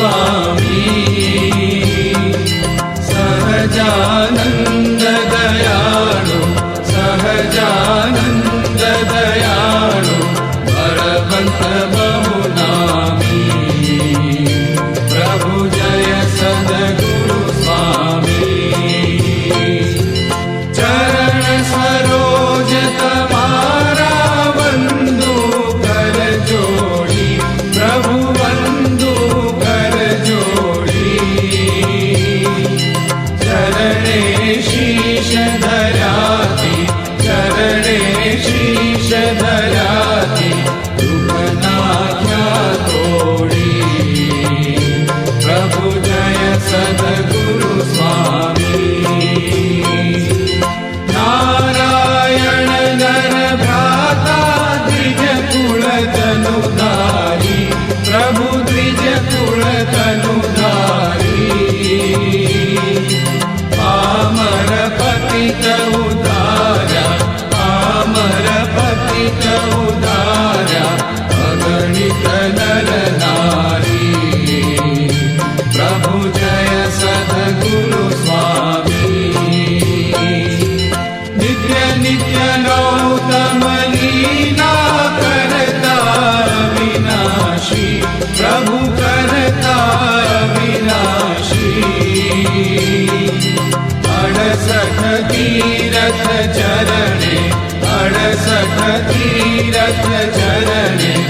Samba. Shri धराधे सु प्रभुजयस रथ जन अड सखी रथ जान